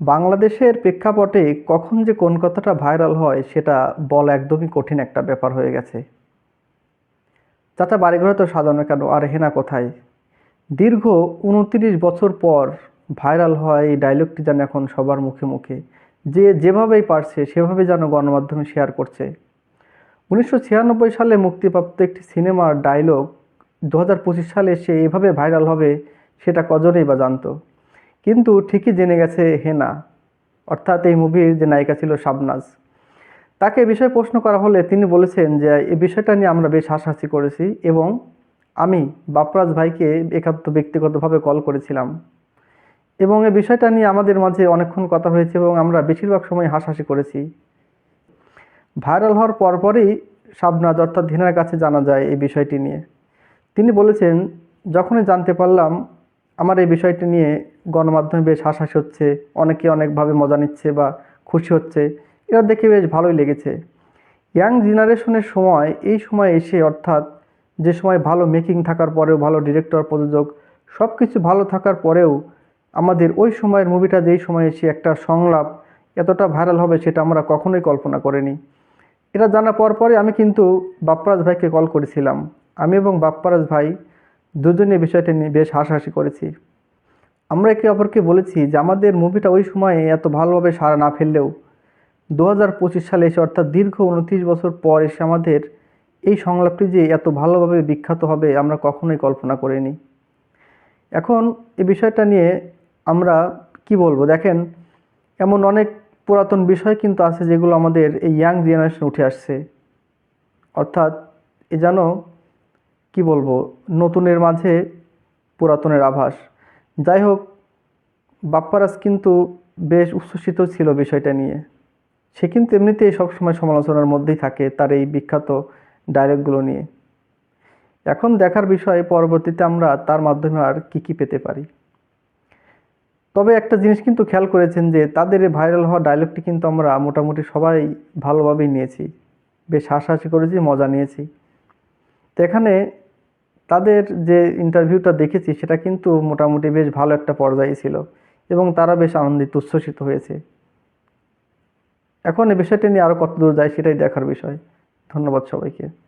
বাংলাদেশের প্রেক্ষাপটে কখন যে কোন কথাটা ভাইরাল হয় সেটা বলা একদমই কঠিন একটা ব্যাপার হয়ে গেছে। চাচা বাড়িঘরে তো সাজানো কেন? আর হেনা কোথায়? দীর্ঘ উনত্রিশ বছর পর ভাইরাল হয় এই ডায়লগটি যেন এখন সবার মুখে মুখে। যে যেভাবেই পারছে, সেভাবে যেন গণমাধ্যমে শেয়ার করছে। উনিশশো ছিয়ানব্বই সালে মুক্তিপ্রাপ্ত একটি সিনেমার ডায়লগ দু হাজার পঁচিশ সালে সে এভাবে ভাইরাল হবে সেটা কজনেই বা জানতো? কিন্তু ঠিকই জেনে গেছে হেনা, অর্থাৎ এই মুভির যে নায়িকা ছিল শাবনাজ। তাকে এ বিষয়ে প্রশ্ন করা হলে তিনি বলেছেন যে এই বিষয়টা নিয়ে আমরা বেশ হাসাহাসি করেছি এবং আমি বাপরাজ ভাইকে একান্ত ব্যক্তিগতভাবে কল করেছিলাম। এবং এই বিষয়টা নিয়ে আমাদের মাঝে অনেকক্ষণ কথা হয়েছে এবং আমরা বেশিরভাগ সময় হাসাহাসি করেছি। ভাইরাল হওয়ার পরপরই শাবনাজ, অর্থাৎ ধীনার কাছে জানা যায় এই বিষয়টি নিয়ে। তিনি বলেছেন, যখনই জানতে পারলাম আমার এই বিষয়টি নিয়ে গণমাধ্যমে বেশ হাসাহাসি হচ্ছে, অনেকে অনেকভাবে মজা নিচ্ছে বা খুশি হচ্ছে এটা দেখে বেশ ভালোই লেগেছে। ইয়াং জেনারেশনের সময়, এই সময় এসে অর্থাৎ যে সময় ভালো মেকিং থাকার পরেও, ভালো ডিরেক্টর প্রযোজক সব কিছু ভালো থাকার পরেও আমাদের ওই সময়ের মুভিটা যেই সময় এসে একটা সংলাপ এতটা ভাইরাল হবে সেটা আমরা কখনোই কল্পনা করিনি। এটা জানার পর পরে আমি কিন্তু বাপ্পারাজ ভাইকে কল করেছিলাম। আমি এবং বাপ্পারাজ ভাই দুজনে বিষয়টা নিয়ে বেশ হাসাহাসি করেছি। আমরা একে অপরকে বলেছি যে আমাদের মুভিটা ওই সময়ে এত ভালোভাবে সারা না ফেললেও দু হাজার পঁচিশ সালে এসে অর্থাৎ দীর্ঘ উনত্রিশ বছর পর এসে আমাদের এই সংলাপটি যে এত ভালোভাবে বিখ্যাত হবে আমরা কখনোই কল্পনা করিনি। এখন এই বিষয়টা নিয়ে আমরা কি বলব? দেখেন, এমন অনেক পুরাতন বিষয় কিন্তু আছে যেগুলো আমাদের এই ইয়াং জেনারেশন উঠে আসছে। অর্থাৎ এ যেন কি বলব? নতুনের মাঝে পুরাতনের আভাস। যাই হোক বাপ্পারাজ কিন্তু বেশ উচ্ছ্বসিত ছিল বিষয়টা নিয়ে। সে কিন্তু এমনিতেই সবসময় সমালোচনার মধ্যেই থাকে তার এই বিখ্যাত ডায়লগগুলো নিয়ে। এখন দেখার বিষয়, পরবর্তীতে আমরা তার মাধ্যমে আর কি কি পেতে পারি। তবে একটা জিনিস কিন্তু খেয়াল করেছেন যে, তাদের ভাইরাল হওয়া ডায়লগটি কিন্তু আমরা মোটামুটি সবাই ভালোভাবেই নিয়েছি। বেশ হাসাহাসি করেছি, মজা নিয়েছি। তো এখানে তাদের যে ইন্টারভিউটা দেখেছি, সেটা কিন্তু মোটামুটি বেশ ভালো একটা পর্যায়ে ছিল এবং তারা বেশ আনন্দিত, উচ্ছ্বসিত হয়েছে। এখন এ বিষয়টা নিয়ে আরও কতদূর যায় সেটাই দেখার বিষয়। ধন্যবাদ সবাইকে।